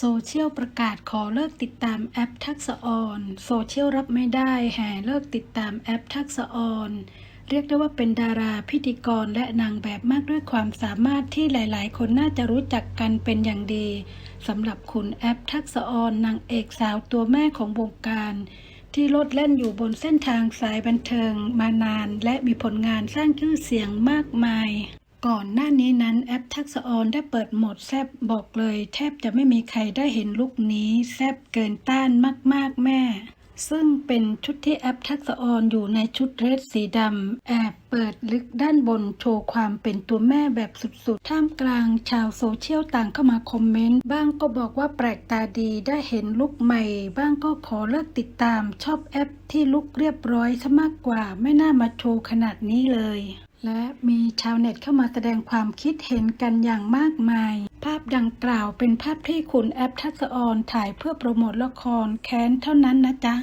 โซเชียลประกาศขอเลิกติดตามแอปทักษะออน โซเชียลรับไม่ได้แห่เลิกติดตามแอปทักษะออน เรียกได้ว่าเป็นดาราพิธีกรและนางแบบมากด้วยความสามารถที่หลาย ๆ คนน่าจะรู้จักกันเป็นอย่างดีสำหรับคุณแอปทักษะออนนางเอกสาวตัวแม่ของวงการ ที่โลดแล่นอยู่บนเส้นทางสายบันเทิงมานาน และมีผลงานสร้างชื่อเสียงมากมาย ก่อนหน้านี้นั้นแอปทักษออนได้เปิดโหมดแซบบอกเลย แทบจะไม่มีใครได้เห็นลุคนี้ แซบเกินต้านมาก ๆ แม่ ซึ่งเป็นชุดที่แอปทักษออนอยู่ในชุดเรสสีดำแอบเปิดลึกด้านบนโชว์ความเป็นตัวแม่แบบสุดๆ ท่ามกลางชาวโซเชียลต่างเข้ามาคอมเมนต์ บ้างก็บอกว่าแปลกตาดีได้เห็นลุคใหม่ บ้างก็ขอเลิกติดตามชอบแอปที่ลุคเรียบร้อยซะมากกว่าไม่น่ามาโชว์ขนาดนี้เลยและมีชาวเน็ตเข้ามาแสดงความคิดเห็นกันอย่างมากมาย ดังกล่าวเป็นภาพที่คุณแอปทัศออนถ่ายเพื่อโปรโมทละครแค้นเท่านั้นนะจ๊ะ